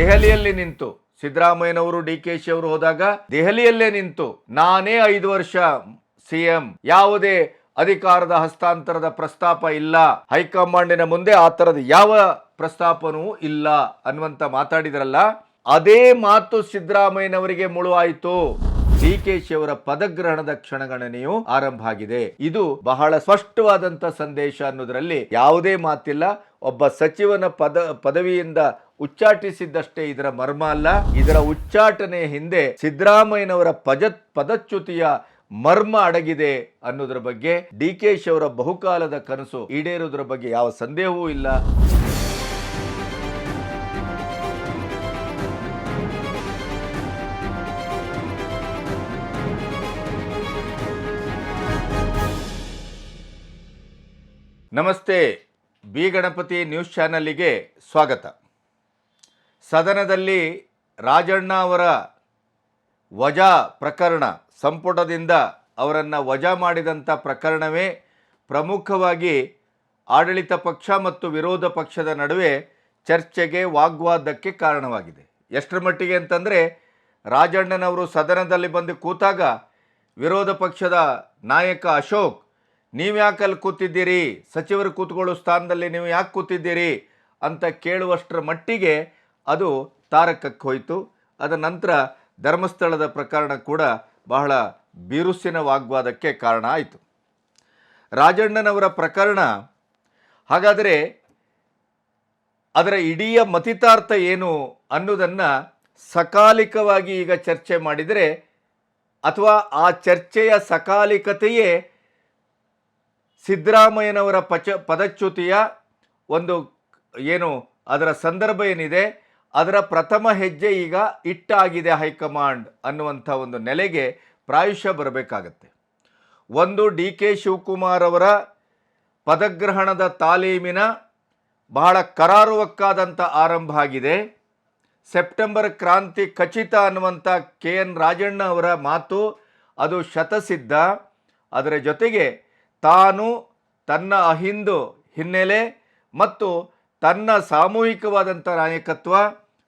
ದೆಹಲಿಯಲ್ಲಿ ನಿಂತು. ಸಿದ್ದರಾಮಯ್ಯನವರು ಡಿ ಕೆ ಶಿ ಅವರು ಹೋದಾಗ ದೆಹಲಿಯಲ್ಲೇ ನಿಂತು. ನಾನೇ ಐದು ವರ್ಷ ಸಿಎಂ ಯಾವುದೇ ಅಧಿಕಾರದ ಹಸ್ತಾಂತರದ ಪ್ರಸ್ತಾಪ ಇಲ್ಲ. ಹೈಕಮಾಂಡಿನ ಮುಂದೆ ಆ ತರದ ಯಾವ ಪ್ರಸ್ತಾಪನೂ ಇಲ್ಲ ಅನ್ನುವಂತ ಮಾತಾಡಿದ್ರಲ್ಲ, ಅದೇ ಮಾತು ಸಿದ್ದರಾಮಯ್ಯನವರಿಗೆ ಮುಳುವಾಯಿತು. ಡಿ ಕೆ ಶಿ ಅವರ ಪದಗ್ರಹಣದ ಕ್ಷಣಗಣನೆಯು ಆರಂಭ ಆಗಿದೆ. ಇದು ಬಹಳ ಸ್ಪಷ್ಟವಾದಂತ ಸಂದೇಶ ಅನ್ನೋದರಲ್ಲಿ ಯಾವುದೇ ಮಾತಿಲ್ಲ. ಒಬ್ಬ ಸಚಿವನ ಪದ, ಪದವಿಯಿಂದ ಉಚ್ಚಾಟಿಸಿದ್ದಷ್ಟೇ ಇದರ ಮರ್ಮ ಅಲ್ಲ. ಇದರ ಉಚ್ಚಾಟನೆ ಹಿಂದೆ ಸಿದ್ದರಾಮಯ್ಯನವರ ಪಜತ್ ಪದಚ್ಯುತಿಯ ಮರ್ಮ ಅಡಗಿದೆ ಅನ್ನೋದ್ರ ಬಗ್ಗೆ ಡಿ ಅವರ ಬಹುಕಾಲದ ಕನಸು ಈಡೇರೋದ್ರ ಬಗ್ಗೆ ಯಾವ ಸಂದೇಹವೂ ಇಲ್ಲ. ನಮಸ್ತೆ. ಬಿ ಗಣಪತಿ ನ್ಯೂಸ್ ಚಾನಲಿಗೆ ಸ್ವಾಗತ. ಸದನದಲ್ಲಿ ರಾಜಣ್ಣ ಅವರ ವಜಾ ಪ್ರಕರಣ ಸಂಪುಟದಿಂದ ಅವರನ್ನು ವಜಾ ಮಾಡಿದಂಥ ಪ್ರಕರಣವೇ ಪ್ರಮುಖವಾಗಿ ಆಡಳಿತ ಪಕ್ಷ ಮತ್ತು ವಿರೋಧ ಪಕ್ಷದ ನಡುವೆ ಚರ್ಚೆಗೆ ವಾಗ್ವಾದಕ್ಕೆ ಕಾರಣವಾಗಿದೆ. ಎಷ್ಟರ ಮಟ್ಟಿಗೆ ಅಂತಂದರೆ ರಾಜಣ್ಣನವರು ಸದನದಲ್ಲಿ ಬಂದು ಕೂತಾಗ ವಿರೋಧ ಪಕ್ಷದ ನಾಯಕ ಅಶೋಕ್, ನೀವು ಯಾಕೆ ಅಲ್ಲಿ ಕೂತಿದ್ದೀರಿ? ಸಚಿವರು ಕೂತ್ಕೊಳ್ಳೋ ಸ್ಥಾನದಲ್ಲಿ ನೀವು ಯಾಕೆ ಕೂತಿದ್ದೀರಿ? ಅಂತ ಕೇಳುವಷ್ಟರ ಮಟ್ಟಿಗೆ ಅದು ತಾರಕಕ್ಕೆ ಹೋಯಿತು. ಅದರ ನಂತರ ಧರ್ಮಸ್ಥಳದ ಪ್ರಕರಣ ಕೂಡ ಬಹಳ ಬಿರುಸಿನ ವಾಗ್ವಾದಕ್ಕೆ ಕಾರಣ ಆಯಿತು. ರಾಜಣ್ಣನವರ ಪ್ರಕರಣ ಹಾಗಾದರೆ ಅದರ ಇಡೀ ಮತಿತಾರ್ಥ ಏನು ಅನ್ನೋದನ್ನು ಸಕಾಲಿಕವಾಗಿ ಈಗ ಚರ್ಚೆ ಮಾಡಿದರೆ ಅಥವಾ ಆ ಚರ್ಚೆಯ ಸಕಾಲಿಕತೆಯೇ ಸಿದ್ದರಾಮಯ್ಯನವರ ಪಚ ಪದಚ್ಯುತಿಯ ಒಂದು ಏನು ಅದರ ಸಂದರ್ಭ ಏನಿದೆ? ಅದರ ಪ್ರಥಮ ಹೆಜ್ಜೆ ಈಗ ಇಟ್ಟಾಗಿದೆ ಹೈಕಮಾಂಡ್ ಅನ್ನುವಂಥ ಒಂದು ನೆಲೆಗೆ ಪ್ರಾಯುಷ್ಯ ಬರಬೇಕಾಗತ್ತೆ. ಒಂದು ಡಿ ಕೆ ಶಿವಕುಮಾರ್ ಅವರ ಪದಗ್ರಹಣದ ತಾಲೀಮಿನ ಬಹಳ ಕರಾರುವಕ್ಕಾದಂಥ ಆರಂಭ ಆಗಿದೆ. ಸೆಪ್ಟೆಂಬರ್ ಕ್ರಾಂತಿ ಖಚಿತ ಅನ್ನುವಂಥ ಕೆ ಎನ್ ರಾಜಣ್ಣ ಅವರ ಮಾತು ಅದು ಶತಸಿದ್ಧ. ಅದರ ಜೊತೆಗೆ ತಾನು ತನ್ನ ಅಹಿಂದು ಹಿನ್ನೆಲೆ ಮತ್ತು ತನ್ನ ಸಾಮೂಹಿಕವಾದಂಥ ನಾಯಕತ್ವ,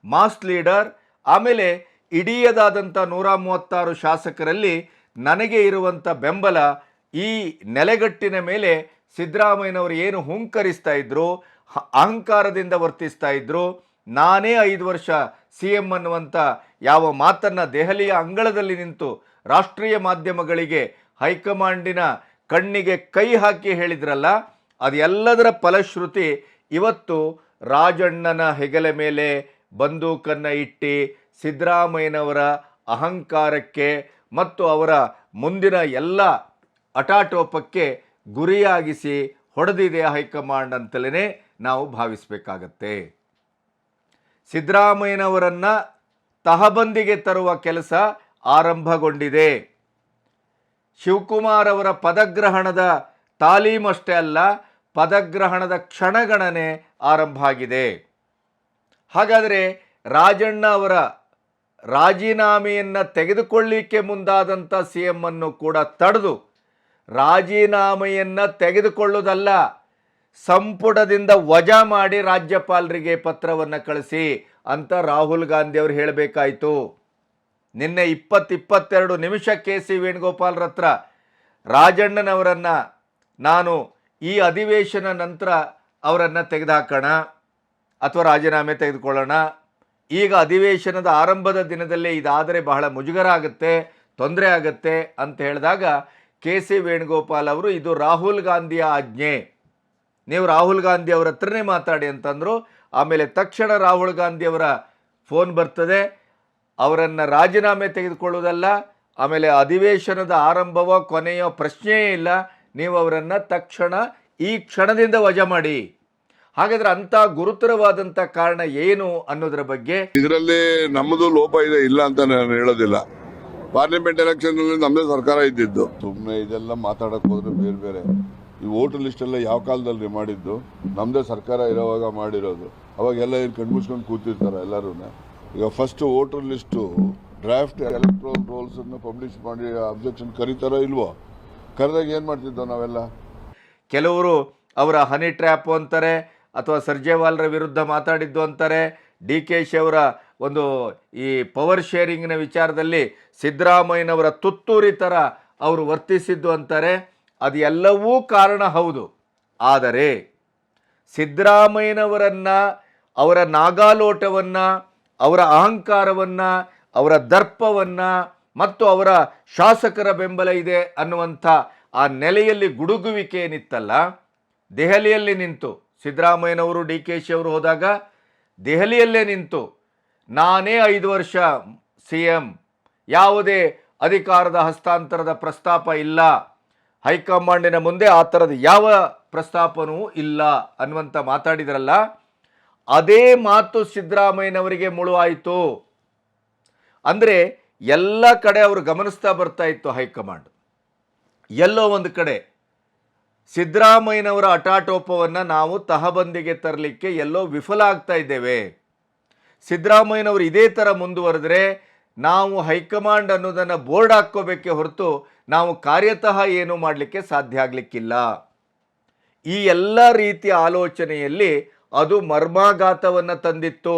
ಮಾಸ್ ಲೀಡರ್, ಆಮೇಲೆ ಇಡೀಯದಾದಂಥ ನೂರ ಮೂವತ್ತಾರು ಶಾಸಕರಲ್ಲಿ ನನಗೆ ಇರುವಂಥ ಬೆಂಬಲ ಈ ನೆಲೆಗಟ್ಟಿನ ಮೇಲೆ ಸಿದ್ದರಾಮಯ್ಯನವರು ಏನು ಹುಂಕರಿಸ್ತಾ ಇದ್ರು, ಹ- ಅಹಂಕಾರದಿಂದ ವರ್ತಿಸ್ತಾ ಇದ್ರು, ನಾನೇ ಐದು ವರ್ಷ ಸಿ ಎಂ ಅನ್ನುವಂಥ ಯಾವ ಮಾತನ್ನು ದೆಹಲಿಯ ಅಂಗಳದಲ್ಲಿ ನಿಂತು ರಾಷ್ಟ್ರೀಯ ಮಾಧ್ಯಮಗಳಿಗೆ ಹೈಕಮಾಂಡಿನ ಕಣ್ಣಿಗೆ ಕೈ ಹಾಕಿ ಹೇಳಿದ್ರಲ್ಲ ಅದೆಲ್ಲದರ ಫಲಶ್ರುತಿ ಇವತ್ತು ರಾಜಣ್ಣನ ಹೆಗಲ ಮೇಲೆ ಬಂದೂಕನ್ನು ಇಟ್ಟು ಸಿದ್ದರಾಮಯ್ಯನವರ ಅಹಂಕಾರಕ್ಕೆ ಮತ್ತು ಅವರ ಮುಂದಿನ ಎಲ್ಲ ಅಟಾಟೋಪಕ್ಕೆ ಗುರಿಯಾಗಿಸಿ ಹೊಡೆದಿದೆ ಹೈಕಮಾಂಡ್ ಅಂತಲೇ ನಾವು ಭಾವಿಸಬೇಕಾಗತ್ತೆ. ಸಿದ್ದರಾಮಯ್ಯನವರನ್ನು ತಹಬಂದಿಗೆ ತರುವ ಕೆಲಸ ಆರಂಭಗೊಂಡಿದೆ. ಶಿವಕುಮಾರ್ ಅವರ ಪದಗ್ರಹಣದ ತಾಲೀಮಷ್ಟೇ ಅಲ್ಲ ಪದಗ್ರಹಣದ ಕ್ಷಣಗಣನೆ ಆರಂಭ ಆಗಿದೆ ಹಾಗಾದರೆ ರಾಜಣ್ಣ ಅವರ ರಾಜೀನಾಮೆಯನ್ನು ತೆಗೆದುಕೊಳ್ಳಿಕ್ಕೆ ಮುಂದಾದಂಥ ಸಿ ಅನ್ನು ಕೂಡ ತಡೆದು ರಾಜೀನಾಮೆಯನ್ನು ತೆಗೆದುಕೊಳ್ಳುವುದಲ್ಲ, ಸಂಪುಟದಿಂದ ವಜಾ ಮಾಡಿ ರಾಜ್ಯಪಾಲರಿಗೆ ಪತ್ರವನ್ನು ಕಳಿಸಿ ಅಂತ ರಾಹುಲ್ ಗಾಂಧಿ ಅವರು ಹೇಳಬೇಕಾಯಿತು. ನಿನ್ನೆ ಇಪ್ಪತ್ತಿಪ್ಪತ್ತೆರಡು ನಿಮಿಷ ಕೆ ಸಿ ವೇಣುಗೋಪಾಲ್ರ ಹತ್ರ ರಾಜಣ್ಣನವರನ್ನು ನಾನು ಈ ಅಧಿವೇಶನ ನಂತರ ಅವರನ್ನು ತೆಗೆದುಹಾಕೋಣ ಅಥವಾ ರಾಜೀನಾಮೆ ತೆಗೆದುಕೊಳ್ಳೋಣ. ಈಗ ಅಧಿವೇಶನದ ಆರಂಭದ ದಿನದಲ್ಲೇ ಇದಾದರೆ ಬಹಳ ಮುಜುಗರ ಆಗುತ್ತೆ ತೊಂದರೆ ಆಗುತ್ತೆ ಅಂತ ಹೇಳಿದಾಗ ಕೆ ಸಿ ವೇಣುಗೋಪಾಲ್ ಅವರು, ಇದು ರಾಹುಲ್ ಗಾಂಧಿಯ ಆಜ್ಞೆ. ನೀವು ರಾಹುಲ್ ಗಾಂಧಿ ಅವರ ಹತ್ರನೇ ಮಾತಾಡಿ ಅಂತಂದರು, ಆಮೇಲೆ ತಕ್ಷಣ ರಾಹುಲ್ ಗಾಂಧಿ ಅವರ ಫೋನ್ ಬರ್ತದೆ. ಅವರನ್ನು ರಾಜೀನಾಮೆ ತೆಗೆದುಕೊಳ್ಳುವುದಲ್ಲ, ಆಮೇಲೆ ಅಧಿವೇಶನದ ಆರಂಭವೋ ಕೊನೆಯೋ ಪ್ರಶ್ನೆಯೇ ಇಲ್ಲ. ನೀವು ಅವರನ್ನು ತಕ್ಷಣ ಈ ಕ್ಷಣದಿಂದ ವಜಾ ಮಾಡಿ. ಹಾಗಾದ್ರೆ ಅಂತ ಗುರುತರವಾದಂತ ಕಾರಣ ಏನು ಅನ್ನೋದ್ರ ಬಗ್ಗೆ? ಇದರಲ್ಲಿ ನಮ್ಮದು ಲೋಪ ಇದೆ, ಇಲ್ಲ ಅಂತ ನಾನು ಹೇಳೋದಿಲ್ಲ. ಪಾರ್ಲಿಮೆಂಟ್ ಎಲೆಕ್ಷನ್ ನಮ್ಮದೇ ಸರ್ಕಾರ ಇದ್ದಿದ್ದು. ಸುಮ್ಮನೆ ಇದೆಲ್ಲ ಮಾತಾಡಕ್ ಹೋದ್ರೆ ಬೇರೆ ಬೇರೆ. ಈ ವೋಟರ್ ಲಿಸ್ಟ್ ಎಲ್ಲ ಯಾವ ಕಾಲದಲ್ಲಿ ಮಾಡಿದ್ದು? ನಮ್ಮದೇ ಸರ್ಕಾರ ಇರೋವಾಗ ಮಾಡಿರೋದು. ಅವಾಗ ಎಲ್ಲ ಏನು ಕಣ್ಮುಚ್ಕೊಂಡು ಕೂತಿರ್ತಾರೆ ಎಲ್ಲರೂ ಈಗ first voter list draft electoral rolls ಅನ್ನು ಪಬ್ಲಿಷ್ ಮಾಡಿ ಅಬ್ಜೆಕ್ಷನ್ ಕರೀತಾರೋ ಇಲ್ವೋ? ಕರೆದಾಗ ಏನು ಮಾಡ್ತಿದ್ದೋ ನಾವೆಲ್ಲ? ಕೆಲವರು ಅವರ ಹನಿ ಟ್ರ್ಯಾಪ್ ಅಂತಾರೆ, ಅಥವಾ ಸರ್ಜೇವಾಲ್ರ ವಿರುದ್ಧ ಮಾತಾಡಿದ್ದು ಅಂತಾರೆ. ಡಿ ಕೆ ಶಿ ಅವರ ಒಂದು ಈ ಪವರ್ ಶೇರಿಂಗಿನ ವಿಚಾರದಲ್ಲಿ ಸಿದ್ದರಾಮಯ್ಯನವರ ತುತ್ತೂರಿ ಥರ ಅವರು ವರ್ತಿಸಿದ್ದು ಅಂತಾರೆ. ಅದು ಎಲ್ಲವೂ ಕಾರಣ ಹೌದು. ಆದರೆ ಸಿದ್ದರಾಮಯ್ಯನವರನ್ನು, ಅವರ ನಾಗಾಲೋಟವನ್ನು, ಅವರ ಅಹಂಕಾರವನ್ನು, ಅವರ ದರ್ಪವನ್ನು ಮತ್ತು ಅವರ ಶಾಸಕರ ಬೆಂಬಲ ಇದೆ ಅನ್ನುವಂಥ ಆ ನೆಲೆಯಲ್ಲಿ ಗುಡುಗುವಿಕೆ ಏನಿತ್ತಲ್ಲ, ದೆಹಲಿಯಲ್ಲಿ ನಿಂತು, ಸಿದ್ದರಾಮಯ್ಯನವರು ಡಿ ಕೆ ಶಿ ಅವರು ಹೋದಾಗ ದೆಹಲಿಯಲ್ಲೇ ನಿಂತು, ನಾನೇ ಐದು ವರ್ಷ ಸಿ ಎಂ, ಯಾವುದೇ ಅಧಿಕಾರದ ಹಸ್ತಾಂತರದ ಪ್ರಸ್ತಾಪ ಇಲ್ಲ, ಹೈಕಮಾಂಡಿನ ಮುಂದೆ ಆ ಥರದ ಯಾವ ಪ್ರಸ್ತಾಪನೂ ಇಲ್ಲ ಅನ್ನುವಂಥ ಮಾತಾಡಿದ್ರಲ್ಲ, ಅದೇ ಮಾತು ಸಿದ್ದರಾಮಯ್ಯನವರಿಗೆ ಮುಳುವಾಯಿತು. ಅಂದರೆ ಎಲ್ಲ ಕಡೆ ಅವರು ಗಮನಿಸ್ತಾ ಬರ್ತಾ ಇತ್ತು ಹೈಕಮಾಂಡ್. ಎಲ್ಲೋ ಒಂದು ಕಡೆ ಸಿದ್ದರಾಮಯ್ಯನವರ ಅಟಾಟೋಪವನ್ನು ನಾವು ತಹಬಂದಿಗೆ ತರಲಿಕ್ಕೆ ಎಲ್ಲೋ ವಿಫಲ ಆಗ್ತಾ ಇದ್ದೇವೆ. ಸಿದ್ದರಾಮಯ್ಯನವರು ಇದೇ ಥರ ಮುಂದುವರೆದ್ರೆ ನಾವು ಹೈಕಮಾಂಡ್ ಅನ್ನೋದನ್ನು ಬೋರ್ಡ್ ಹಾಕ್ಕೋಬೇಕೆ ಹೊರತು ನಾವು ಕಾರ್ಯತಃ ಏನು ಮಾಡಲಿಕ್ಕೆ ಸಾಧ್ಯ ಆಗಲಿಕ್ಕಿಲ್ಲ. ಈ ಎಲ್ಲ ರೀತಿಯ ಆಲೋಚನೆಯಲ್ಲಿ ಅದು ಮರ್ಮಾಘಾತವನ್ನು ತಂದಿತ್ತು.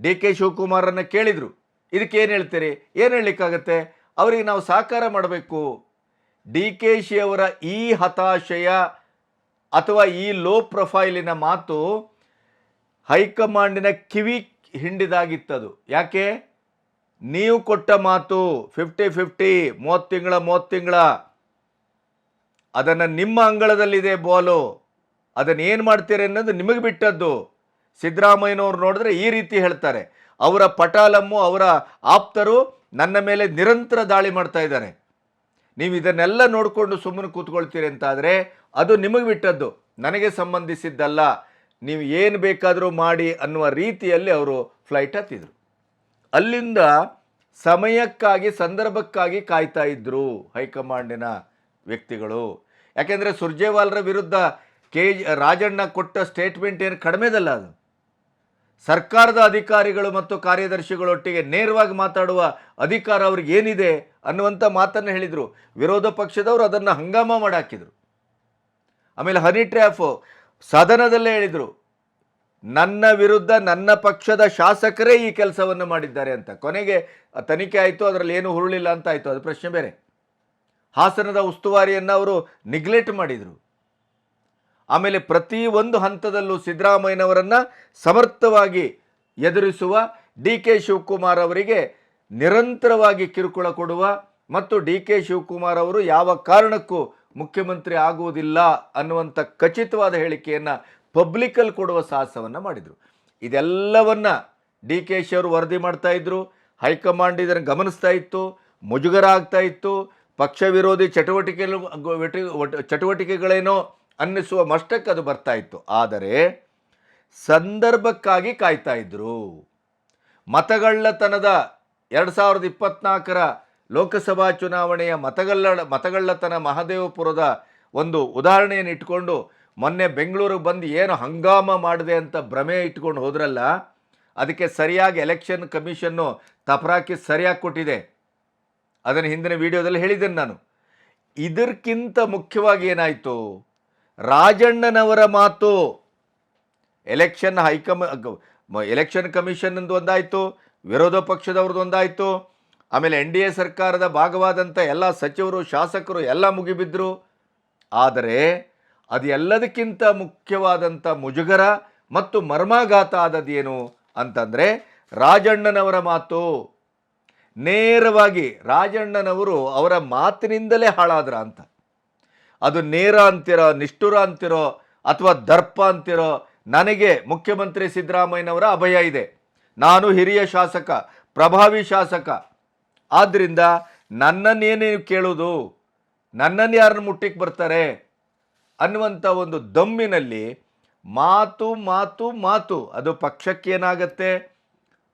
ಡಿ ಕೆ ಶಿವಕುಮಾರನ್ನು ಕೇಳಿದರು. ಇದಕ್ಕೆ ಏನು ಹೇಳ್ತೀರಿ? ಏನು ಹೇಳಲಿಕ್ಕಾಗತ್ತೆ? ಅವರಿಗೆ ನಾವು ಸಹಕಾರ ಮಾಡಬೇಕು. ಡಿ ಕೆ ಶಿ ಅವರ ಈ ಹತಾಶೆಯ ಅಥವಾ ಈ ಲೋ ಪ್ರೊಫೈಲಿನ ಮಾತು ಹೈಕಮಾಂಡಿನ ಕಿವಿ ಹಿಂಡಿದಾಗಿತ್ತದು. ಯಾಕೆ? ನೀವು ಕೊಟ್ಟ ಮಾತು ಫಿಫ್ಟಿ ಫಿಫ್ಟಿ ಮೂವತ್ತು ತಿಂಗಳ ಮೂವತ್ತು ತಿಂಗಳ. ಅದನ್ನು ನಿಮ್ಮ ಅಂಗಳದಲ್ಲಿದೆ ಬಾಲು. ಅದನ್ನು ಏನು ಮಾಡ್ತೀರಿ ಅನ್ನೋದು ನಿಮಗೆ ಬಿಟ್ಟದ್ದು. ಸಿದ್ದರಾಮಯ್ಯನವ್ರು ನೋಡಿದ್ರೆ ಈ ರೀತಿ ಹೇಳ್ತಾರೆ. ಅವರ ಪಟಾಲಮ್ಮು, ಅವರ ಆಪ್ತರು ನನ್ನ ಮೇಲೆ ನಿರಂತರ ದಾಳಿ ಮಾಡ್ತಾ ಇದ್ದಾರೆ. ನೀವು ಇದನ್ನೆಲ್ಲ ನೋಡಿಕೊಂಡು ಸುಮ್ಮನೆ ಕೂತ್ಕೊಳ್ತೀರಿ ಅಂತಾದರೆ ಅದು ನಿಮಗೆ ಬಿಟ್ಟದ್ದು, ನನಗೆ ಸಂಬಂಧಿಸಿದ್ದಲ್ಲ. ನೀವು ಏನು ಬೇಕಾದರೂ ಮಾಡಿ ಅನ್ನುವ ರೀತಿಯಲ್ಲಿ ಅವರು ಫ್ಲೈಟ್ ಹತ್ತಿದ್ರು. ಅಲ್ಲಿಂದ ಸಮಯಕ್ಕಾಗಿ, ಸಂದರ್ಭಕ್ಕಾಗಿ ಕಾಯ್ತಾ ಇದ್ದರು ಹೈಕಮಾಂಡಿನ ವ್ಯಕ್ತಿಗಳು. ಯಾಕೆಂದರೆ ಸುರ್ಜೇವಾಲ್ರ ವಿರುದ್ಧ ಕೆ ರಾಜಣ್ಣ ಕೊಟ್ಟ ಸ್ಟೇಟ್ಮೆಂಟ್ ಏನು ಕಡಿಮೆದಲ್ಲ ಅದು. ಸರ್ಕಾರದ ಅಧಿಕಾರಿಗಳು ಮತ್ತು ಕಾರ್ಯದರ್ಶಿಗಳೊಟ್ಟಿಗೆ ನೇರವಾಗಿ ಮಾತಾಡುವ ಅಧಿಕಾರ ಅವ್ರಿಗೆ ಏನಿದೆ ಅನ್ನುವಂಥ ಮಾತನ್ನು ಹೇಳಿದರು. ವಿರೋಧ ಪಕ್ಷದವರು ಅದನ್ನು ಹಂಗಾಮ ಮಾಡಾಕಿದರು. ಆಮೇಲೆ ಹನಿ ಟ್ರ್ಯಾಫ್ ಸದನದಲ್ಲೇ ಹೇಳಿದರು, ನನ್ನ ವಿರುದ್ಧ ನನ್ನ ಪಕ್ಷದ ಶಾಸಕರೇ ಈ ಕೆಲಸವನ್ನು ಮಾಡಿದ್ದಾರೆ ಅಂತ. ಕೊನೆಗೆ ತನಿಖೆ ಆಯಿತು, ಅದರಲ್ಲಿ ಏನು ಹುರುಳಿಲ್ಲ ಅಂತ ಆಯಿತು. ಅದು ಪ್ರಶ್ನೆ ಬೇರೆ. ಹಾಸನದ ಉಸ್ತುವಾರಿಯನ್ನು ಅವರು ನಿಗ್ಲೆಕ್ಟ್ ಮಾಡಿದರು. ಆಮೇಲೆ ಪ್ರತಿ ಒಂದು ಹಂತದಲ್ಲೂ ಸಿದ್ದರಾಮಯ್ಯನವರನ್ನು ಸಮರ್ಥವಾಗಿ ಎದುರಿಸುವ ಡಿ ಕೆ ಶಿವಕುಮಾರ್ ಅವರಿಗೆ ನಿರಂತರವಾಗಿ ಕಿರುಕುಳ ಕೊಡುವ ಮತ್ತು ಡಿ ಕೆ ಶಿವಕುಮಾರ್ ಅವರು ಯಾವ ಕಾರಣಕ್ಕೂ ಮುಖ್ಯಮಂತ್ರಿ ಆಗುವುದಿಲ್ಲ ಅನ್ನುವಂಥ ಖಚಿತವಾದ ಹೇಳಿಕೆಯನ್ನು ಪಬ್ಲಿಕಲ್ಲಿ ಕೊಡುವ ಸಾಹಸವನ್ನು ಮಾಡಿದರು. ಇದೆಲ್ಲವನ್ನು ಡಿ ಕೆ ಶಿ ಅವರು ವರದಿ ಮಾಡ್ತಾ ಇದ್ರು, ಹೈಕಮಾಂಡ್ ಇದನ್ನು ಗಮನಿಸ್ತಾ ಇತ್ತು, ಮುಜುಗರ ಆಗ್ತಾ ಇತ್ತು, ಪಕ್ಷ ವಿರೋಧಿ ಚಟುವಟಿಕೆ ಚಟುವಟಿಕೆಗಳೇನೋ ಅನ್ನಿಸುವ ಮಷ್ಟಕ್ಕೆ ಅದು ಬರ್ತಾ ಇತ್ತು. ಆದರೆ ಸಂದರ್ಭಕ್ಕಾಗಿ ಕಾಯ್ತಾ ಇದ್ರು. ಮತಗಳ್ಳತನದ ಎರಡು ಸಾವಿರದ ಇಪ್ಪತ್ನಾಲ್ಕರ ಲೋಕಸಭಾ ಚುನಾವಣೆಯ ಮತಗಳ್ಳ, ಮತಗಳ್ಳತನ ಮಹದೇವಪುರದ ಒಂದು ಉದಾಹರಣೆಯನ್ನು ಇಟ್ಕೊಂಡು ಮೊನ್ನೆ ಬೆಂಗಳೂರಿಗೆ ಬಂದು ಏನು ಹಂಗಾಮ ಮಾಡಿದೆ ಅಂತ ಭ್ರಮೆ ಇಟ್ಕೊಂಡು ಹೋದ್ರಲ್ಲ, ಅದಕ್ಕೆ ಸರಿಯಾಗಿ ಎಲೆಕ್ಷನ್ ಕಮಿಷನ್ನು ತಪರಾಕಿ ಸರಿಯಾಗಿ ಕೊಟ್ಟಿದೆ. ಅದನ್ನು ಹಿಂದಿನ ವಿಡಿಯೋದಲ್ಲಿ ಹೇಳಿದ್ದೇನೆ ನಾನು. ಇದಕ್ಕಿಂತ ಮುಖ್ಯವಾಗಿ ಏನಾಯಿತು? ರಾಜಣ್ಣನವರ ಮಾತು. ಎಲೆಕ್ಷನ್ ಹೈಕಮ ಎಲೆಕ್ಷನ್ ಕಮಿಷನ್ ಒಂದಾಯಿತು, ವಿರೋಧ ಪಕ್ಷದವ್ರದ್ದು ಒಂದಾಯಿತು. ಆಮೇಲೆ ಎನ್ ಡಿ ಎ ಸರ್ಕಾರದ ಭಾಗವಾದಂಥ ಎಲ್ಲ ಸಚಿವರು, ಶಾಸಕರು ಎಲ್ಲ ಮುಗಿಬಿದ್ರು. ಆದರೆ ಅದು ಎಲ್ಲದಕ್ಕಿಂತ ಮುಖ್ಯವಾದಂಥ ಮುಜುಗರ ಮತ್ತು ಮರ್ಮಾಘಾತ ಆದದ್ದೇನು ಅಂತಂದರೆ ರಾಜಣ್ಣನವರ ಮಾತು. ನೇರವಾಗಿ ರಾಜಣ್ಣನವರು ಅವರ ಮಾತಿನಿಂದಲೇ ಹಾಳಾದ್ರ ಅಂತ. ಅದು ನೇರ ಅಂತಿರೋ, ನಿಷ್ಠುರ ಅಂತಿರೋ ಅಥವಾ ದರ್ಪ ಅಂತಿರೋ ನನಗೆ ಮುಖ್ಯಮಂತ್ರಿ ಸಿದ್ದರಾಮಯ್ಯನವರ ಅಭಯ ಇದೆ. ನಾನು ಹಿರಿಯ ಶಾಸಕ, ಪ್ರಭಾವಿ ಶಾಸಕ. ಆದ್ದರಿಂದ ನನ್ನನ್ನೇನು ಕೇಳೋದು? ನನ್ನನ್ನು ಯಾರನ್ನು ಮುಟ್ಟಿಗೆ ಬರ್ತಾರೆ? ಅನ್ನುವಂಥ ಒಂದು ದಮ್ಮಿನಲ್ಲಿ ಮಾತು ಮಾತು ಮಾತು. ಅದು ಪಕ್ಷಕ್ಕೇನಾಗತ್ತೆ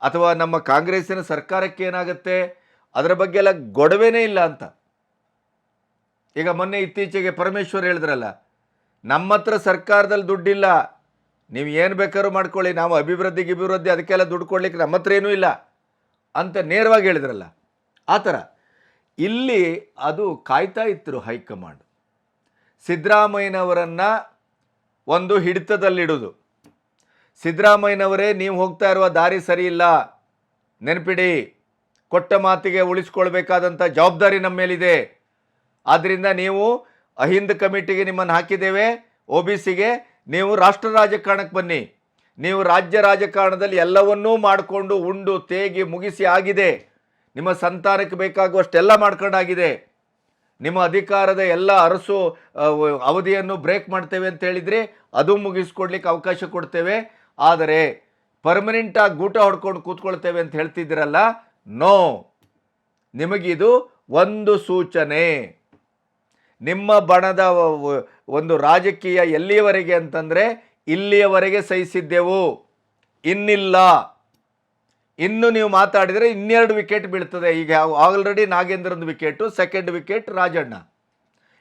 ಅಥವಾ ನಮ್ಮ ಕಾಂಗ್ರೆಸ್ಸಿನ ಸರ್ಕಾರಕ್ಕೆ ಏನಾಗುತ್ತೆ? ಅದರ ಬಗ್ಗೆ ಎಲ್ಲ ಗೊಡವೆನೇ ಇಲ್ಲ ಅಂತ. ಈಗ ಮೊನ್ನೆ ಇತ್ತೀಚೆಗೆ ಪರಮೇಶ್ವರ್ ಹೇಳಿದ್ರಲ್ಲ ನಮ್ಮ ಹತ್ರ ಸರ್ಕಾರದಲ್ಲಿ ದುಡ್ಡಿಲ್ಲ, ನೀವು ಏನು ಬೇಕಾದ್ರೂ ಮಾಡ್ಕೊಳ್ಳಿ, ನಾವು ಅಭಿವೃದ್ಧಿ ಅಭಿವೃದ್ಧಿ, ಅದಕ್ಕೆಲ್ಲ ದುಡ್ಡು ಕೊಡ್ಲಿಕ್ಕೆ ನಮ್ಮ ಹತ್ರ ಏನೂ ಇಲ್ಲ ಅಂತ ನೇರವಾಗಿ ಹೇಳಿದ್ರಲ್ಲ. ಆ ಥರ. ಇಲ್ಲಿ ಅದು ಕಾಯ್ತಾ ಇತ್ತು ಹೈಕಮಾಂಡ್. ಸಿದ್ದರಾಮಯ್ಯನವರನ್ನು ಒಂದು ಹಿಡಿತದಲ್ಲಿಡೋದು. ಸಿದ್ದರಾಮಯ್ಯನವರೇ, ನೀವು ಹೋಗ್ತಾ ಇರುವ ದಾರಿ ಸರಿ ಇಲ್ಲ, ನೆನಪಿಡಿ, ಕೊಟ್ಟ ಮಾತಿಗೆ ಉಳಿಸ್ಕೊಳ್ಬೇಕಾದಂಥ ಜವಾಬ್ದಾರಿ ನಮ್ಮ ಮೇಲಿದೆ ಆದ್ದರಿಂದ ನೀವು ಅಹಿಂದ್ ಕಮಿಟಿಗೆ ನಿಮ್ಮನ್ನು ಹಾಕಿದ್ದೇವೆ, ಒ ಬಿ ಸಿಗೆ, ನೀವು ರಾಷ್ಟ್ರ ರಾಜಕಾರಣಕ್ಕೆ ಬನ್ನಿ. ನೀವು ರಾಜ್ಯ ರಾಜಕಾರಣದಲ್ಲಿ ಎಲ್ಲವನ್ನೂ ಮಾಡಿಕೊಂಡು ಉಂಡು ತೇಗಿ ಮುಗಿಸಿ ಆಗಿದೆ. ನಿಮ್ಮ ಸಂತಾನಕ್ಕೆ ಬೇಕಾಗುವಷ್ಟೆಲ್ಲ ಮಾಡ್ಕೊಂಡಾಗಿದೆ. ನಿಮ್ಮ ಅಧಿಕಾರದ ಎಲ್ಲ ಅರಸು ಅವಧಿಯನ್ನು ಬ್ರೇಕ್ ಮಾಡ್ತೇವೆ ಅಂತ ಹೇಳಿದರೆ ಅದು ಮುಗಿಸ್ಕೊಡ್ಲಿಕ್ಕೆ ಅವಕಾಶ ಕೊಡ್ತೇವೆ. ಆದರೆ ಪರ್ಮನೆಂಟಾಗಿ ಗೂಟ ಹೊಡ್ಕೊಂಡು ಕೂತ್ಕೊಳ್ತೇವೆ ಅಂತ ಹೇಳ್ತಿದ್ದೀರಲ್ಲ, ನೋ. ನಿಮಗಿದು ಒಂದು ಸೂಚನೆ. ನಿಮ್ಮ ಬಣದ ಒಂದು ರಾಜಕೀಯ ಎಲ್ಲಿಯವರೆಗೆ ಅಂತಂದರೆ ಇಲ್ಲಿಯವರೆಗೆ ಸಹಿಸಿದ್ದೆವು. ಇನ್ನಿಲ್ಲ. ಇನ್ನು ನೀವು ಮಾತಾಡಿದರೆ ಇನ್ನೆರಡು ವಿಕೆಟ್ ಬೀಳ್ತದೆ. ಈಗ ಆಲ್ರೆಡಿ ನಾಗೇಂದ್ರನ ವಿಕೆಟು ಸೆಕೆಂಡ್ ವಿಕೆಟ್ ರಾಜಣ್ಣ.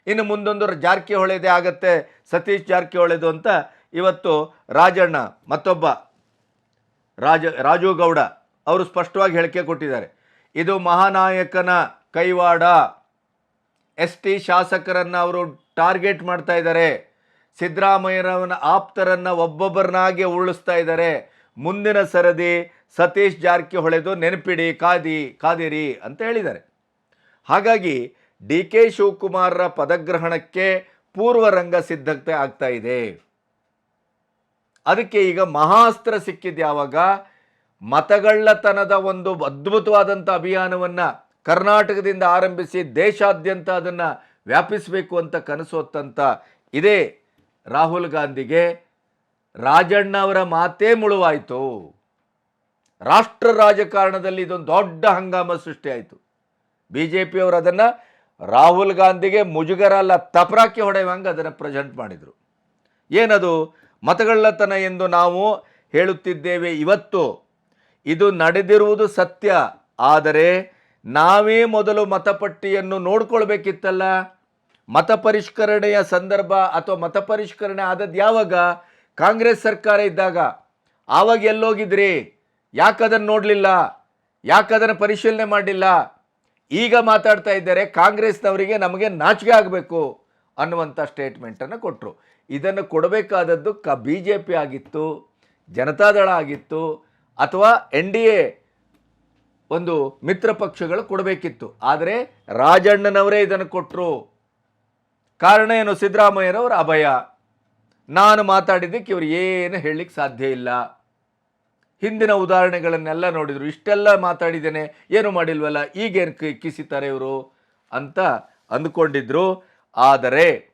ಇನ್ನು ಮುಂದೊಂದು ಜಾರಕಿಹೊಳಿದೆ ಆಗತ್ತೆ, ಸತೀಶ್ ಜಾರಕಿಹೊಳಿದು ಅಂತ ಇವತ್ತು ರಾಜಣ್ಣ, ಮತ್ತೊಬ್ಬ ರಾಜ, ರಾಜು ಗೌಡ, ಅವರು ಸ್ಪಷ್ಟವಾಗಿ ಹೇಳಿಕೆ ಕೊಟ್ಟಿದ್ದಾರೆ. ಇದು ಮಹಾನಾಯಕನ ಕೈವಾಡ. ಎಸ್ ಟಿ ಶಾಸಕರನ್ನು ಅವರು ಟಾರ್ಗೆಟ್ ಮಾಡ್ತಾ ಇದ್ದಾರೆ. ಸಿದ್ದರಾಮಯ್ಯರವನ ಆಪ್ತರನ್ನು ಒಬ್ಬೊಬ್ಬರನ್ನಾಗೆ ಉರುಳಿಸ್ತಾ ಇದ್ದಾರೆ. ಮುಂದಿನ ಸರದಿ ಸತೀಶ್ ಜಾರಕಿಹೊಳಿದು ನೆನಪಿಡಿ, ಕಾದಿ, ಕಾದಿರಿ ಅಂತ ಹೇಳಿದ್ದಾರೆ. ಹಾಗಾಗಿ ಡಿ ಕೆ ಶಿವಕುಮಾರರ ಪದಗ್ರಹಣಕ್ಕೆ ಪೂರ್ವರಂಗ ಸಿದ್ಧತೆ ಆಗ್ತಾ ಇದೆ. ಅದಕ್ಕೆ ಈಗ ಮಹಾಸ್ತ್ರ ಸಿಕ್ಕಿದ್ದು ಯಾವಾಗ ಮತಗಳ್ಳತನದ ಒಂದು ಅದ್ಭುತವಾದಂಥ ಅಭಿಯಾನವನ್ನು ಕರ್ನಾಟಕದಿಂದ ಆರಂಭಿಸಿ ದೇಶಾದ್ಯಂತ ಅದನ್ನು ವ್ಯಾಪಿಸಬೇಕು ಅಂತ ಕನಸು ಹೊತ್ತಂತ ಇದೇ ರಾಹುಲ್ ಗಾಂಧಿಗೆ ರಾಜಣ್ಣ ಅವರ ಮಾತೇ ಮುಳುವಾಯಿತು. ರಾಷ್ಟ್ರ ರಾಜಕಾರಣದಲ್ಲಿ ಇದೊಂದು ದೊಡ್ಡ ಹಂಗಾಮ ಸೃಷ್ಟಿಯಾಯಿತು ಬಿ ಜೆ ಪಿಯವರು ಅದನ್ನು ರಾಹುಲ್ ಗಾಂಧಿಗೆ ಮುಜುಗರ ಅಲ್ಲ ತಪರಾಕಿ ಹೊಡೆಯುವಂಗೆ ಅದನ್ನು ಪ್ರೆಸೆಂಟ್ ಮಾಡಿದರು. ಏನದು? ಮತಗಳ್ಳತನ ಎಂದು ನಾವು ಹೇಳುತ್ತಿದ್ದೇವೆ ಇವತ್ತು. ಇದು ನಡೆದಿರುವುದು ಸತ್ಯ. ಆದರೆ ನಾವೇ ಮೊದಲು ಮತಪಟ್ಟಿಯನ್ನು ನೋಡ್ಕೊಳ್ಬೇಕಿತ್ತಲ್ಲ? ಮತ ಪರಿಷ್ಕರಣೆಯ ಸಂದರ್ಭ ಅಥವಾ ಮತ ಪರಿಷ್ಕರಣೆ ಆದದ್ದು ಯಾವಾಗ? ಕಾಂಗ್ರೆಸ್ ಸರ್ಕಾರ ಇದ್ದಾಗ. ಆವಾಗ ಎಲ್ಲೋಗಿದ್ರಿ? ಯಾಕದನ್ನು ನೋಡಲಿಲ್ಲ? ಯಾಕದನ್ನು ಪರಿಶೀಲನೆ ಮಾಡಲಿಲ್ಲ ಈಗ ಮಾತಾಡ್ತಾ ಇದ್ದಾರೆ ಕಾಂಗ್ರೆಸ್ನವರಿಗೆ ನಮಗೆ ನಾಚಿಕೆ ಆಗಬೇಕು ಅನ್ನುವಂಥ ಸ್ಟೇಟ್ಮೆಂಟನ್ನು ಕೊಟ್ಟರು. ಇದನ್ನು ಕೊಡಬೇಕಾದದ್ದು ಕ, ಬಿ ಜೆ ಪಿ ಆಗಿತ್ತು, ಜನತಾದಳ ಆಗಿತ್ತು, ಅಥವಾ ಎನ್ ಡಿ ಎ ಒಂದು ಮಿತ್ರ ಪಕ್ಷಗಳು ಕೊಡಬೇಕಿತ್ತು. ಆದರೆ ರಾಜಣ್ಣನವರೇ ಇದನ್ನು ಕೊಟ್ಟರು ಕಾರಣ ಏನು? ಸಿದ್ದರಾಮಯ್ಯನವರ ಅಭಯ. ನಾನು ಮಾತಾಡಿದ್ದಕ್ಕೆ ಇವರು ಏನು ಹೇಳಲಿಕ್ಕೆ ಸಾಧ್ಯ ಇಲ್ಲ. ಹಿಂದಿನ ಉದಾಹರಣೆಗಳನ್ನೆಲ್ಲ ನೋಡಿದರು. ಇಷ್ಟೆಲ್ಲ ಮಾತಾಡಿದ್ದೇನೆ. ಏನು ಮಾಡಿಲ್ವಲ್ಲ? ಈಗೇನು ಕಿಸಿತಾರೆ ಇವರು ಅಂತ ಅಂದ್ಕೊಂಡಿದ್ರು. ಆದರೆ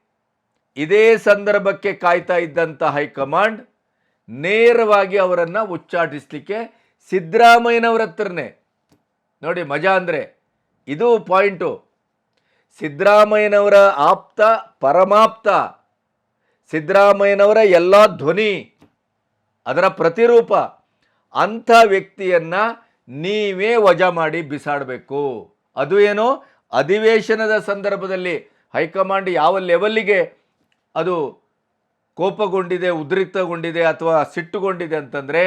ಇದೇ ಸಂದರ್ಭಕ್ಕೆ ಕಾಯ್ತಾ ಇದ್ದಂಥ ಹೈಕಮಾಂಡ್ ನೇರವಾಗಿ ಅವರನ್ನು ಉಚ್ಚಾಟಿಸಲಿಕ್ಕೆ ಸಿದ್ದರಾಮಯ್ಯನವರ ಹತ್ರನೇ ನೋಡಿ, ಮಜಾ ಅಂದರೆ ಇದು ಪಾಯಿಂಟು. ಸಿದ್ದರಾಮಯ್ಯನವರ ಆಪ್ತ, ಪರಮಾಪ್ತ. ಸಿದ್ದರಾಮಯ್ಯನವರ ಎಲ್ಲ ಧ್ವನಿ, ಅದರ ಪ್ರತಿರೂಪ. ಅಂಥ ವ್ಯಕ್ತಿಯನ್ನು ನೀವೇ ವಜಾ ಮಾಡಿ ಬಿಸಾಡಬೇಕು. ಅದು ಏನು? ಅಧಿವೇಶನದ ಸಂದರ್ಭದಲ್ಲಿ ಹೈಕಮಾಂಡ್ ಯಾವ ಲೆವೆಲ್ಲಿಗೆ ಅದು ಕೋಪಗೊಂಡಿದೆ, ಉದ್ರಿಕ್ತಗೊಂಡಿದೆ ಅಥವಾ ಸಿಟ್ಟುಗೊಂಡಿದೆ ಅಂತಂದರೆ,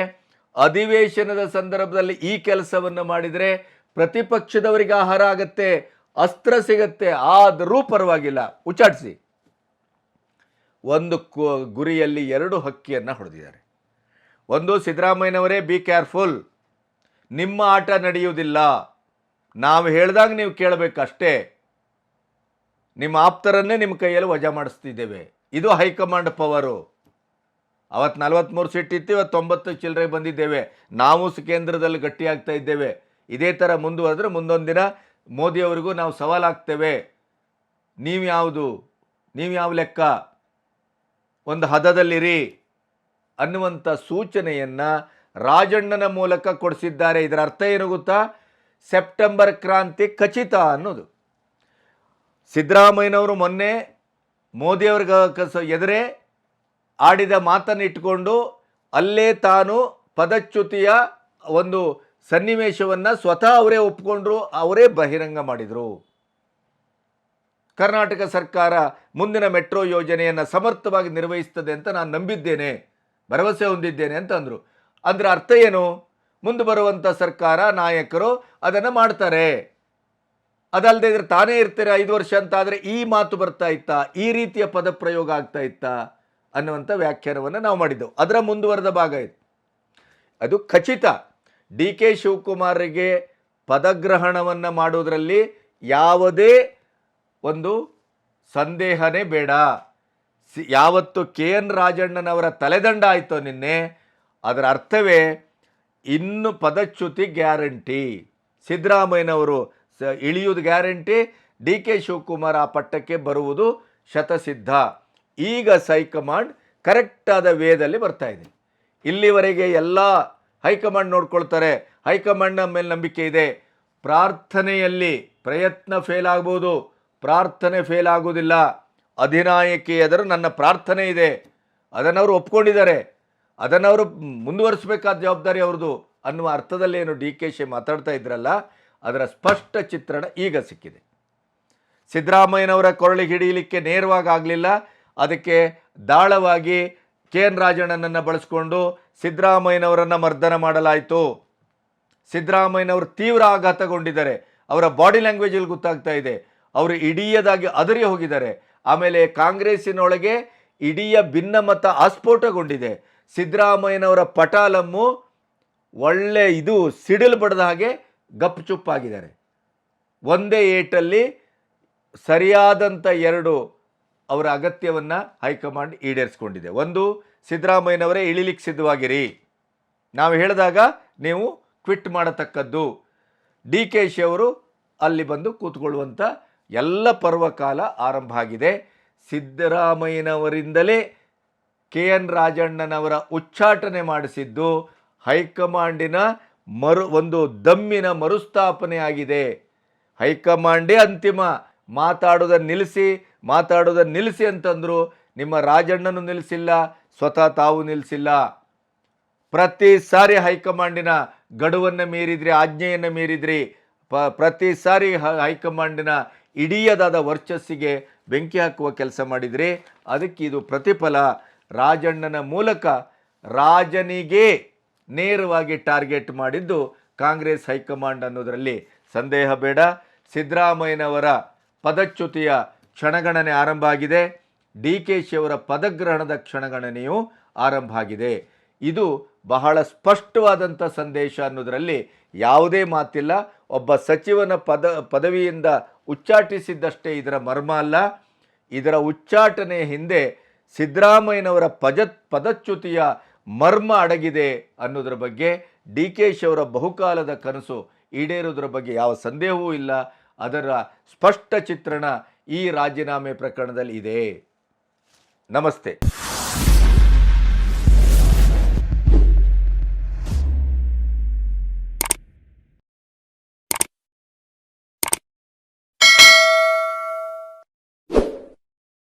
ಅಧಿವೇಶನದ ಸಂದರ್ಭದಲ್ಲಿ ಈ ಕೆಲಸವನ್ನು ಮಾಡಿದರೆ ಪ್ರತಿಪಕ್ಷದವರಿಗೆ ಆಹಾರ ಆಗತ್ತೆ, ಅಸ್ತ್ರ ಸಿಗತ್ತೆ, ಆದರೂ ಪರವಾಗಿಲ್ಲ. ಉಚ್ಚಾಟಿಸಿ. ಒಂದು ಗುರಿಯಲ್ಲಿ ಎರಡು ಹಕ್ಕಿಯನ್ನು ಹೊಡೆದಿದ್ದಾರೆ. ಒಂದು, ಸಿದ್ದರಾಮಯ್ಯನವರೇ ಬಿ ಕೇರ್ಫುಲ್ ನಿಮ್ಮ ಆಟ ನಡೆಯುವುದಿಲ್ಲ. ನಾವು ಹೇಳಿದಾಗ ನೀವು ಕೇಳಬೇಕಷ್ಟೇ. ನಿಮ್ಮ ಆಪ್ತರನ್ನೇ ನಿಮ್ಮ ಕೈಯಲ್ಲಿ ವಜಾ ಮಾಡಿಸ್ತಿದ್ದೇವೆ. ಇದು ಹೈಕಮಾಂಡ್ ಪವರು. ಅವತ್ತು ನಲವತ್ತ್ಮೂರು ಸೀಟ್ ಇತ್ತು, ಇವತ್ತು ತೊಂಬತ್ತು ಚಿಲ್ಲರೆ ಬಂದಿದ್ದೇವೆ. ನಾವು ಕೇಂದ್ರದಲ್ಲಿ ಗಟ್ಟಿಯಾಗ್ತಾ ಇದ್ದೇವೆ. ಇದೇ ಥರ ಮುಂದುವರೆದ್ರೆ ಮುಂದೊಂದು ದಿನ ಮೋದಿಯವರಿಗೂ ನಾವು ಸವಾಲಾಗ್ತೇವೆ. ನೀವು ಯಾವುದು? ನೀವು ಯಾವ ಲೆಕ್ಕ? ಒಂದು ಹದದಲ್ಲಿರಿ ಅನ್ನುವಂಥ ಸೂಚನೆಯನ್ನು ರಾಜಣ್ಣನ ಮೂಲಕ ಕೊಡಿಸಿದ್ದಾರೆ. ಇದರ ಅರ್ಥ ಏನು ಗೊತ್ತಾ? ಸೆಪ್ಟೆಂಬರ್ ಕ್ರಾಂತಿ ಖಚಿತ ಅನ್ನೋದು. ಸಿದ್ದರಾಮಯ್ಯನವರು ಮೊನ್ನೆ ಮೋದಿಯವ್ರಿಗೆ ಕಸ ಎದುರೇ ಆಡಿದ ಮಾತನ್ನು ಇಟ್ಕೊಂಡು ಅಲ್ಲೇ ತಾನು ಪದಚ್ಯುತಿಯ ಒಂದು ಸನ್ನಿವೇಶವನ್ನು ಸ್ವತಃ ಅವರೇ ಒಪ್ಪಿಕೊಂಡ್ರು ಅವರೇ ಬಹಿರಂಗ ಮಾಡಿದರು. ಕರ್ನಾಟಕ ಸರ್ಕಾರ ಮುಂದಿನ ಮೆಟ್ರೋ ಯೋಜನೆಯನ್ನು ಸಮರ್ಥವಾಗಿ ನಿರ್ವಹಿಸ್ತದೆ ಅಂತ ನಾನು ನಂಬಿದ್ದೇನೆ, ಭರವಸೆ ಹೊಂದಿದ್ದೇನೆ ಅಂತ ಅಂದರು. ಅದರ ಅರ್ಥ ಏನು? ಮುಂದೆ ಬರುವಂಥ ಸರ್ಕಾರ, ನಾಯಕರು ಅದನ್ನು ಮಾಡ್ತಾರೆ. ಅದಲ್ಲದೆ ಇದ್ರೆ ತಾನೇ ಇರ್ತಾರೆ ಐದು ವರ್ಷ ಅಂತ ಆದರೆ ಈ ಮಾತು ಬರ್ತಾ ಇತ್ತಾ? ಈ ರೀತಿಯ ಪದ ಪ್ರಯೋಗ ಆಗ್ತಾ ಇತ್ತಾ? ಅನ್ನುವಂಥ ವ್ಯಾಖ್ಯಾನವನ್ನು ನಾವು ಮಾಡಿದ್ದೆವು. ಅದರ ಮುಂದುವರೆದ ಭಾಗ ಇದು. ಅದು ಖಚಿತ. ಡಿ ಕೆ ಶಿವಕುಮಾರ್ಗೆ ಪದಗ್ರಹಣವನ್ನು ಮಾಡೋದರಲ್ಲಿ ಯಾವುದೇ ಒಂದು ಸಂದೇಹನೇ ಬೇಡ. ಸಿ, ಯಾವತ್ತು ಕೆ ಎನ್ ರಾಜಣ್ಣನವರ ತಲೆದಂಡ ಆಯಿತೋ ನಿನ್ನೆ? ಅದರ ಅರ್ಥವೇ ಇನ್ನು ಪದಚ್ಯುತಿ ಗ್ಯಾರಂಟಿ. ಸಿದ್ದರಾಮಯ್ಯನವರು ಸ, ಇಳಿಯುವುದು ಗ್ಯಾರಂಟಿ, ಡಿ ಕೆ ಶಿವಕುಮಾರ್ ಆ ಪಟ್ಟಕ್ಕೆ ಬರುವುದು ಶತಸಿದ್ಧ. ಈಗ ಸೈಕಮಾಂಡ್ ಕರೆಕ್ಟಾದ ವೇದಲ್ಲಿ ಬರ್ತಾ ಇದೆ. ಇಲ್ಲಿವರೆಗೆ ಎಲ್ಲ ಹೈಕಮಾಂಡ್ ನೋಡ್ಕೊಳ್ತಾರೆ. ಹೈಕಮಾಂಡ್ನ ಮೇಲೆ ನಂಬಿಕೆ ಇದೆ. ಪ್ರಾರ್ಥನೆಯಲ್ಲಿ ಪ್ರಯತ್ನ ಫೇಲ್ ಆಗ್ಬೋದು. ಪ್ರಾರ್ಥನೆ ಫೇಲ್ ಆಗೋದಿಲ್ಲ. ಅಧಿನಾಯಕಿಯದರು ನನ್ನ ಪ್ರಾರ್ಥನೆ ಇದೆ. ಅದನ್ನು ಅವರು ಒಪ್ಕೊಂಡಿದ್ದಾರೆ. ಅದನ್ನು ಅವರು ಮುಂದುವರಿಸಬೇಕಾದ ಜವಾಬ್ದಾರಿ ಅವ್ರದ್ದು ಅನ್ನುವ ಅರ್ಥದಲ್ಲಿ ಏನು ಡಿ ಕೆ ಶಿ ಮಾತಾಡ್ತಾ ಇದ್ರಲ್ಲ, ಅದರ ಸ್ಪಷ್ಟ ಚಿತ್ರಣ ಈಗ ಸಿಕ್ಕಿದೆ. ಸಿದ್ದರಾಮಯ್ಯನವರ ಕೊರಳಿಗೆ ಹಿಡಿಯಲಿಕ್ಕೆ ನೇರವಾಗಿ ಆಗಲಿಲ್ಲ. ಅದಕ್ಕೆ ದಾಳವಾಗಿ ಕೆ ಎನ್ ರಾಜಣ್ಣನನ್ನು ಬಳಸ್ಕೊಂಡು ಸಿದ್ದರಾಮಯ್ಯನವರನ್ನು ಮರ್ದನ ಮಾಡಲಾಯಿತು. ಸಿದ್ದರಾಮಯ್ಯನವರು ತೀವ್ರ ಆಘಾತಗೊಂಡಿದ್ದಾರೆ. ಅವರ ಬಾಡಿ ಲ್ಯಾಂಗ್ವೇಜಲ್ಲಿ ಗೊತ್ತಾಗ್ತಾ ಇದೆ. ಅವರು ಇಡೀಯದಾಗಿ ಅದರಿ ಹೋಗಿದ್ದಾರೆ. ಆಮೇಲೆ ಕಾಂಗ್ರೆಸ್ಸಿನೊಳಗೆ ಇಡೀಯ ಭಿನ್ನಮತ ಆಸ್ಫೋಟಗೊಂಡಿದೆ. ಸಿದ್ದರಾಮಯ್ಯನವರ ಪಟಾಲಮ್ಮು ಒಳ್ಳೆ ಇದು ಸಿಡಿಲು ಬಡದ ಹಾಗೆ ಗಪ್ಚುಪ್ಪಾಗಿದ್ದಾರೆ ಒಂದೇ ಏಟಲ್ಲಿ ಸರಿಯಾದಂಥ ಎರಡು ಅವರ ಅಗತ್ಯವನ್ನು ಹೈಕಮಾಂಡ್ ಈಡೇರಿಸ್ಕೊಂಡಿದೆ. ಒಂದು ಸಿದ್ದರಾಮಯ್ಯನವರೇ ಇಳಿಲಿಕ್ಕೆ ಸಿದ್ಧವಾಗಿರಿ. ನಾವು ಹೇಳಿದಾಗ ನೀವು ಕ್ವಿಟ್ ಮಾಡತಕ್ಕದ್ದು. ಡಿ ಕೆ ಶಿ ಅವರು ಅಲ್ಲಿ ಬಂದು ಕೂತ್ಕೊಳ್ಳುವಂಥ ಎಲ್ಲ ಪರ್ವಕಾಲ ಆರಂಭ ಆಗಿದೆ. ಸಿದ್ದರಾಮಯ್ಯನವರಿಂದಲೇ ಕೆ ಎನ್ ರಾಜಣ್ಣನವರ ಉಚ್ಚಾಟನೆ ಮಾಡಿಸಿದ್ದು ಹೈಕಮಾಂಡಿನ ಮರು ಒಂದು ದಮ್ಮಿನ ಮರುಸ್ಥಾಪನೆ ಆಗಿದೆ. ಹೈಕಮಾಂಡೇ ಅಂತಿಮ. ಮಾತಾಡೋದನ್ನು ನಿಲ್ಲಿಸಿ ಮಾತಾಡೋದನ್ನು ನಿಲ್ಲಿಸಿ ಅಂತಂದರು ನಿಮ್ಮ ರಾಜಣ್ಣನು ನಿಲ್ಲಿಸಿಲ್ಲ ಸ್ವತಃ ತಾವು ನಿಲ್ಲಿಸಿಲ್ಲ ಪ್ರತಿ ಸಾರಿ ಹೈಕಮಾಂಡಿನ ಗಡುವನ್ನು ಮೀರಿದ್ರಿ, ಆಜ್ಞೆಯನ್ನು ಮೀರಿದ್ರಿ, ಪ, ಪ್ರತಿ ಸಾರಿ ಹೈಕಮಾಂಡಿನ ಇಡೀಯದಾದ ವರ್ಚಸ್ಸಿಗೆ ಬೆಂಕಿ ಹಾಕುವ ಕೆಲಸ ಮಾಡಿದ್ರಿ. ಅದಕ್ಕೆ ಇದು ಪ್ರತಿಫಲ. ರಾಜಣ್ಣನ ಮೂಲಕ ರಾಜನಿಗೆ ನೇರವಾಗಿ ಟಾರ್ಗೆಟ್ ಮಾಡಿದ್ದು ಕಾಂಗ್ರೆಸ್ ಹೈಕಮಾಂಡ್ ಅನ್ನೋದರಲ್ಲಿ ಸಂದೇಹ ಬೇಡ. ಸಿದ್ದರಾಮಯ್ಯನವರ ಪದಚ್ಯುತಿಯ ಕ್ಷಣಗಣನೆ ಆರಂಭ ಆಗಿದೆ. ಡಿ ಕೆ ಶಿಯವರ ಪದಗ್ರಹಣದ ಕ್ಷಣಗಣನೆಯು ಆರಂಭ ಆಗಿದೆ ಇದು ಬಹಳ ಸ್ಪಷ್ಟವಾದಂಥ ಸಂದೇಶ ಅನ್ನೋದರಲ್ಲಿ ಯಾವುದೇ ಮಾತಿಲ್ಲ. ಒಬ್ಬ ಸಚಿವನ ಪದ, ಪದವಿಯಿಂದ ಉಚ್ಚಾಟಿಸಿದ್ದಷ್ಟೇ ಇದರ ಮರ್ಮ ಅಲ್ಲ. ಇದರ ಉಚ್ಚಾಟನೆಯ ಹಿಂದೆ ಸಿದ್ದರಾಮಯ್ಯನವರ ಪಜ, ಪದಚ್ಯುತಿಯ ಮರ್ಮ ಅಡಗಿದೆ ಅನ್ನೋದ್ರ ಬಗ್ಗೆ, ಡಿ ಕೆ ಶಿಯವರ ಬಹುಕಾಲದ ಕನಸು ಈಡೇರೋದ್ರ ಬಗ್ಗೆ ಯಾವ ಸಂದೇಹವೂ ಇಲ್ಲ. ಅದರ ಸ್ಪಷ್ಟ ಚಿತ್ರಣ ಈ ರಾಜೀನಾಮೆ ಪ್ರಕರಣದಲ್ಲಿ ಇದೆ. ನಮಸ್ತೆ